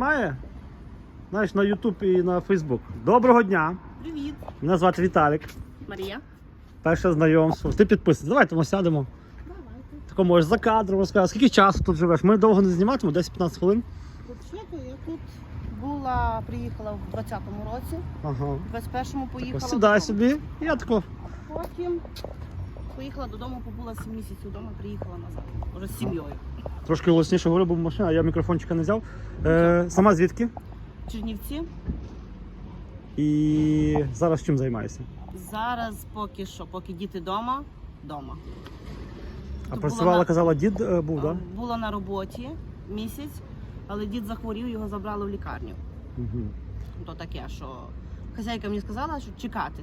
Має? Знаєш, на YouTube і на Facebook. Доброго дня! Привіт, Мене звати Віталік. Марія. Перше знайомство. Ти підписаний. Давайте ми сядемо. Давайте. Тако можеш за кадром розказати. Скільки часу тут живеш? Ми довго не зніматимемо, 10-15 хвилин. Взагалі, я тут була, приїхала в 20-му році, Ага. в 21-му поїхала. Сідай додому. собі. Я тако. Потім поїхала додому, побула 7 місяців вдома, приїхала назад. Уже з сім'єю. Трошки голосніше говорю, бо машина, а я мікрофончика не взяв. Е, сама звідки? Чернівці. І зараз чим займаєшся? Зараз поки що, поки діти вдома, вдома. А Тут працювала, на- казала, дід е, був, так? Була на роботі місяць, але дід захворів, його забрали в лікарню. Угу. То таке, що хазяйка мені сказала, що чекати.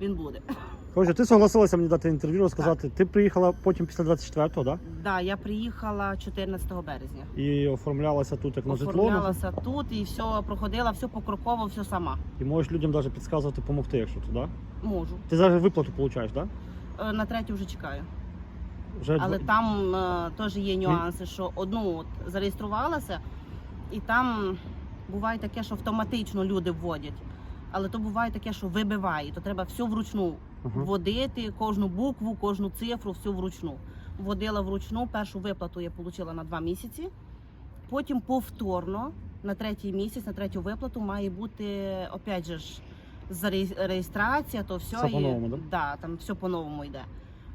Він буде. Коротше, ти согласилася мені дати інтерв'ю, розказати. Ти приїхала потім після 24-го, так? Да, я приїхала 14 березня. І оформлялася тут як на житло. ну, Оформлялася тут і все проходила, все покроково, все сама. І можеш людям навіть підказувати, допомогти, якщо ти, да? Можу. Ти зараз виплату получаєш, так? Е, На третю вже чекаю. Вже Але дв- там е, теж є нюанси, що одну от зареєструвалася, і там буває таке, що автоматично люди вводять. Але то буває таке, що вибиває, то треба все вручну Ага. вводити, кожну букву, кожну цифру, все вручну. Вводила вручну, першу виплату я отримала на два місяці. Потім повторно на третій місяць, на третю виплату має бути опять же ж реєстрація, то все, Все і- по-новому, да? Да, там все по-новому йде.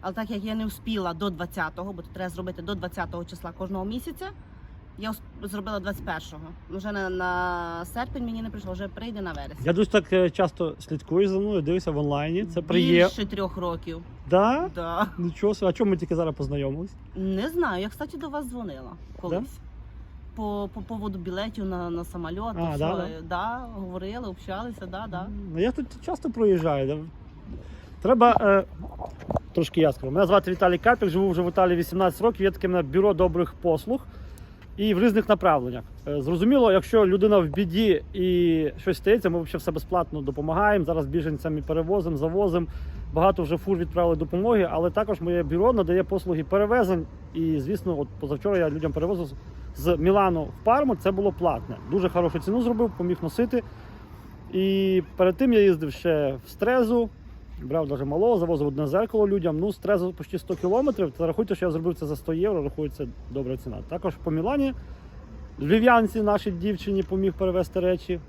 Але так як я не встигла до 20-го, бо це треба зробити до 20-го числа кожного місяця, я зробила 21-го. Вже на, на серпень мені не прийшло, вже прийде на вересень. Я дуже так е, часто слідкуєш за мною, дивишся в онлайні. Це приємно. Більше трьох років. Да? Да. Нічого собі. А чому ми тільки зараз познайомились? Не знаю. Я, кстати, до вас дзвонила колись. По, по поводу білетів на, на самоліт. А, да, да? да, говорили, общалися, да, да. Ну, Я тут часто проїжджаю. да. Треба е, трошки яскраво. Мене звати Віталій Карпік, живу вже в Італії 18 років. Є таке в мене бюро добрих послуг і в різних направленнях. Е, Зрозуміло, якщо людина в біді і щось стається, ми взагалі все безплатно допомагаємо. Зараз біженцям і перевозимо, завозимо. Багато вже фур відправили допомоги, але також моє бюро надає послуги перевезень. І, звісно, от позавчора я людям перевозив з Мілану в Парму. Це було платне. Дуже хорошу ціну зробив, поміг носити. І перед тим я їздив ще в стрезу, брав навіть малого, завозив одне зеркало людям. Ну, стрезу почти 100 кілометрів. Та рахуйте, що я зробив це за 100 євро, рахується добра ціна. Також по Мілані львів'янці нашій дівчині поміг перевезти речі.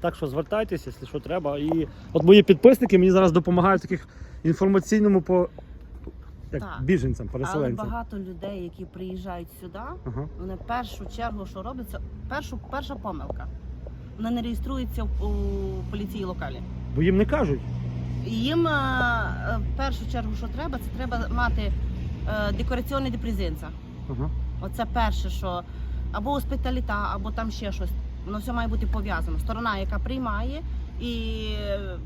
Так що звертайтеся, якщо що треба. І от мої підписники мені зараз допомагають в таких інформаційному по як Так. біженцям, Але переселенцям. багато людей, які приїжджають сюди, Ага. вони в першу чергу, що робиться, першу, перша помилка. Вони не реєструються у поліції локалі. Бо їм не кажуть. І Їм е, е, в першу чергу, що треба, це треба мати е, декораційний депрезенца. Ага. Оце перше, що або госпіталіта, або там ще щось. Воно все має бути пов'язано. Сторона, яка приймає, і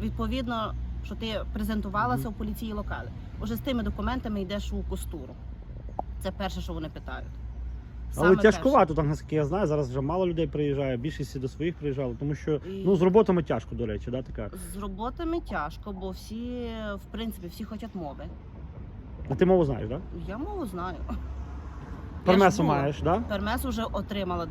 відповідно, що ти презентувалася у поліції локалі. Уже з тими документами йдеш у костуру. Це перше, що вони питають. Але Саме тяжковато, там, наскільки я знаю, зараз вже мало людей приїжджає, більшість і до своїх приїжджали, тому що І- ну, з роботами тяжко, до речі, да, така. З роботами тяжко, бо всі, в принципі, всі хочуть мови. А ти мову знаєш, так? Я мову знаю. Да? Я Пермесу була. маєш, так? Да? Пермес вже отримала,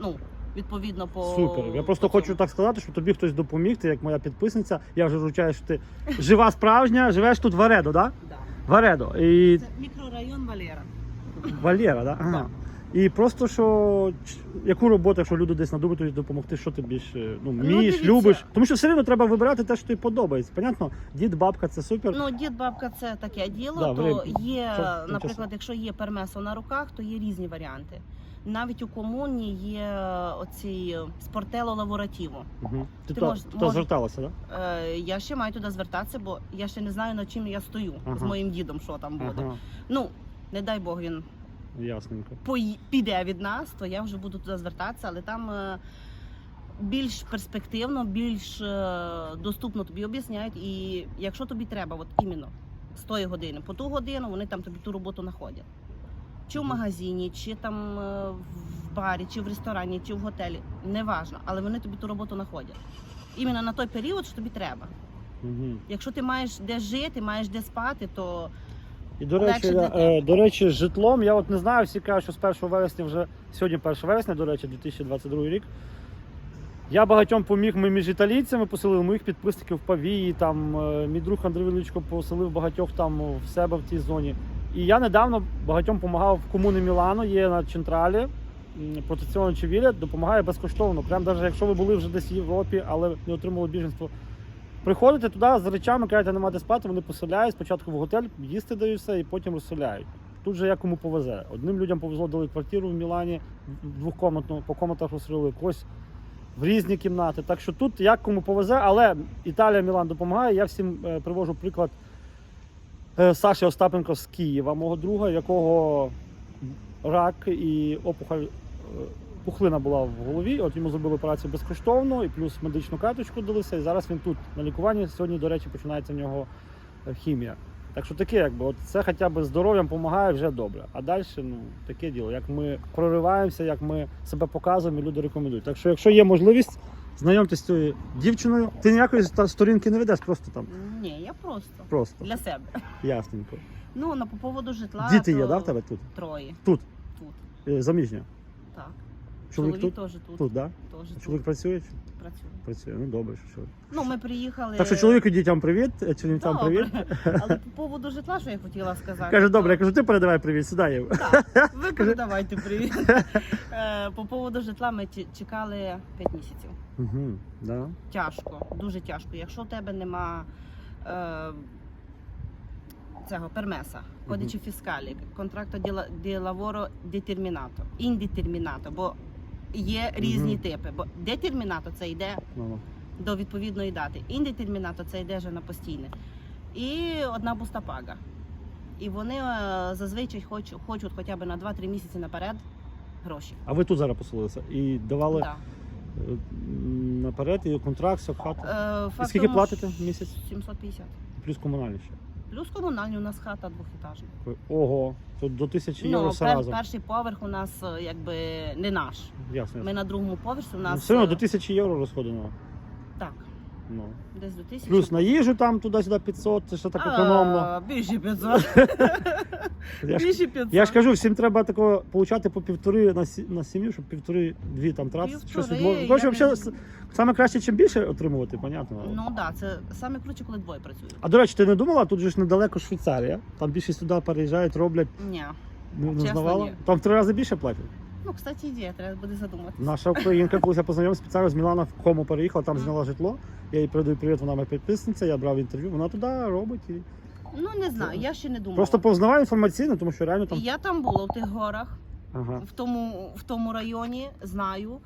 ну, відповідно по. Супер. Я просто по хочу цьому. так сказати, щоб тобі хтось допоміг, ти як моя підписниця. Я вже вручаю, що ти жива справжня, живеш тут в Аредо, так? Да? Да. В Аредо. І Це мікрорайон Валера. Валєра, да? Ага. І просто що яку роботу, якщо люди десь надумають допомогти, що ти більше ну, вмієш, дивіться. любиш. Тому що все одно треба вибирати те, що тобі подобається. Понятно, дід, бабка це супер. Ну, дід бабка це таке діло. Да, то є, тимчасово. наприклад, якщо є пермесо на руках, то є різні варіанти. Навіть у комуні є оці спортело лаворатіво. Угу. Ти, Ти можеш- туди можеш- зверталася, так? Да? Е, я ще маю туди звертатися, бо я ще не знаю, над чим я стою з моїм дідом, що там буде. Ага, Ну, не дай Бог він ясненько. пої- піде від нас, то я вже буду туди звертатися, але там е, більш перспективно, більш е, доступно тобі об'ясняють. І якщо тобі треба, от іменно з тої години, по ту годину вони там тобі ту роботу знаходять. Чи в Мгм. магазині, чи там е, в барі, чи в ресторані, чи в готелі, неважно, але вони тобі ту роботу знаходять. Іменно на той період, що тобі треба. Угу. Якщо ти маєш де жити, маєш де спати, то І до речі, Легше я, е, до речі, з житлом, я от не знаю, всі кажуть, що з 1 вересня вже сьогодні 1 вересня, до речі, 2022 рік. Я багатьом поміг ми між італійцями поселили моїх підписників в Павії. Там е, мій друг Андрій Величко поселив багатьох там в себе в тій зоні. І я недавно багатьом допомагав в комуні Мілано, є на Централі. Протеціон Чевіля допомагає безкоштовно. Прям навіть якщо ви були вже десь в Європі, але не отримали біженство. Приходите туди з речами, кажете, нема де спати, вони поселяють. Спочатку в готель, їсти дають все, і потім розселяють. Тут же як кому повезе. Одним людям повезло дали квартиру в Мілані, двохкомнатну, по комнатах розселили, когось в різні кімнати. Так що тут як кому повезе, але Італія Мілан допомагає. Я всім е, привожу приклад е, Саші Остапенко з Києва, мого друга, якого рак і опухоль. Пухлина була в голові, от йому зробили операцію безкоштовно, і плюс медичну карточку дали все, І зараз він тут на лікуванні. Сьогодні, до речі, починається в нього е, хімія. Так що таке, якби от це хоча б здоров'ям допомагає вже добре. А далі ну таке діло. Як ми прориваємося, як ми себе показуємо, і люди рекомендують. Так що, якщо є можливість, знайомтесь з цією дівчиною. Ти ніякої ста- сторінки не ведеш, просто там. Ні, я просто Просто для себе. ясненько. Ну, на по поводу житла. Діти є, то да, в тебе тут? Троє. Тут? Тут. Е, Заміжня. Чоловік тут? теж тут. Тут, да? Теж тут Чоловік працює? чи? працює. Працює. Ну добре, що чоловік. Ну, ми приїхали. Так що чоловіку і дітям привіт, е, чернівцям Добре. привіт. Але по поводу житла, що я хотіла сказати. Каже, добре, я кажу, ти передавай привіт, сюди є. Так, ви передавайте привіт. Е, По поводу житла ми чекали 5 місяців. Угу, да. Тяжко, дуже тяжко. Якщо у тебе нема е, цього пермеса, кодичі фіскалі, контракто ді лаворо детермінато, індетермінато, бо є різні Мгм. типи. Бо детермінато це йде Ну, до відповідної дати. Індетермінато це йде вже на постійне. І одна буста пага. І вони е, зазвичай хочуть, хочуть хоча б на 2-3 місяці наперед гроші. А ви тут зараз поселилися і давали Да. е, м, наперед і контракт, все, хата. Е, факт скільки тому, платите в місяць? 750. Плюс комунальні ще. Плюс комунальні у нас хата двохетажна. Ого, то до тисячі Ну, євро все пер, разом. перший поверх у нас е, якби не наш. Ясно. Ми на другому поверсі у Ну, все одно е, до тисячі євро розходено. Ну. десь до тисячі. Плюс на їжу там туди-сюди 500, це ще так А, економно. Більше 500. Я ж, Більше 500. я ж кажу, всім треба такого получати по півтори на, сі- на сім'ю, щоб півтори-дві там. Півтори, Щось відмовити. я Коротше, не взагалі, с- саме краще, чим більше отримувати, понятно. Ну так, да, це саме круче, коли двоє працюють. А до речі, ти не думала, тут же ж недалеко Швейцарія. Там більше сюди переїжджають, роблять. Ні. Не, не Чесно, знавала? ні. Там в три рази більше платять. Ну, кстати, ідея, треба буде задуматися. Наша українка, коли я познайомився спеціально з Мілана в кому переїхала, там зняла житло. Я їй передаю привіт, вона моя підписниця, я брав інтерв'ю, вона туди робить. І... Ну не знаю, я ще не думала. Просто повзнаваю інформаційно, тому що реально там. Я там була в тих горах, Ага. в тому, в тому районі, знаю,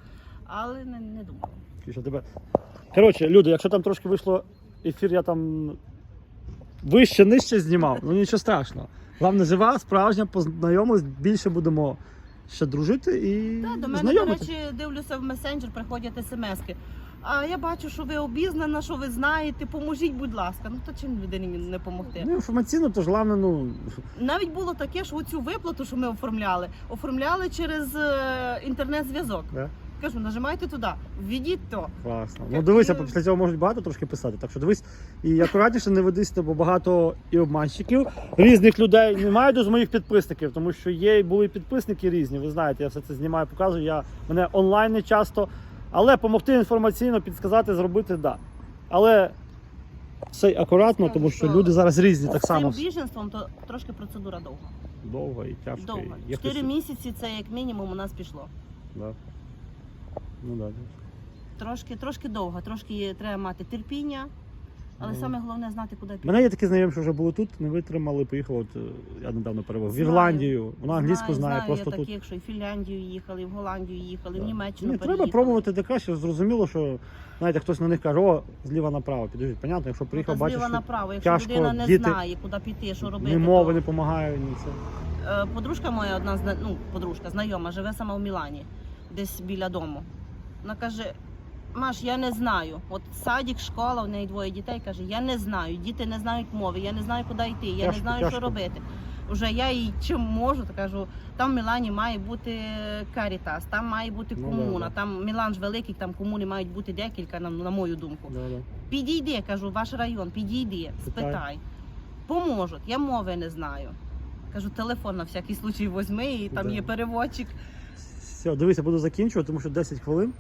але не, не думала. Що тебе... Коротше, люди, якщо там трошки вийшло ефір, я там вище, нижче знімав, ну нічого страшного. Головне, жива, справжня, познайомились, більше будемо ще дружити і Так, до мене, до речі, дивлюся в месенджер, приходять смски. А я бачу, що ви обізнана, що ви знаєте, поможіть, будь ласка. Ну то чим людині не допомогти? Ну, інформаційно, то ж головне, ну, Навіть було таке, що оцю виплату, що ми оформляли, оформляли через е, інтернет-зв'язок. да? Кажу, нажимайте туди, введіть то. Класно. Ну дивися, після цього можуть багато трошки писати. Так що дивись, і акуратніше не ведися, бо багато і обманщиків, різних людей. Не маю до моїх підписників, тому що є і були підписники різні. Ви знаєте, я все це знімаю, показую. Я мене онлайн не часто. Але допомогти інформаційно, підсказати, зробити да. Але все акуратно, тому що люди зараз різні так З само. цим біженством то трошки процедура довга. Довго і тяжко. Довго. Чотири місяці це як мінімум у нас пішло. Да. Ну да. Трошки, трошки довго, трошки треба мати терпіння, але Ну. саме головне знати, куди У піти. мене є такі знайомі, що вже були тут, не витримали, поїхали. От е, я недавно перевез в Знаю. Ірландію. Вона англійську знає, знаю, просто я тут. таких, що і в Фінляндію їхали, і в Голландію їхали, в Німеччину Ні, треба переїхали. пробувати де краще. Зрозуміло, що знаєте, хтось на них каже, о, зліва направо. Підождіть, понятно, якщо Ну, приїхав, та бачиш, зліва що направо, якщо тяжко, людина не діти- знає, куди піти, що робити. ні мови то... не допомагають, ні це. Е, Подружка моя одна зна- ну, подружка, знайома, живе сама в Мілані, десь біля дому. Вона каже: Маш, я не знаю. От садик, школа, у неї двоє дітей. каже, я не знаю. Діти не знають мови, я не знаю, куди йти, я Тяжко, не знаю, тяжко. що робити. Вже я їй чим можу, то кажу, там в Мілані має бути Карітас, там має бути Ну, комуна, да, да. там Мілан ж великий, там комуни мають бути декілька, на, на мою думку. Да, да. Підійди, кажу, ваш район, підійди, Спитай. спитай. Поможуть. Я мови не знаю. Кажу, телефон на всякий случай возьми, і там Да. є переводчик. Все, дивися, буду закінчувати, тому що 10 хвилин.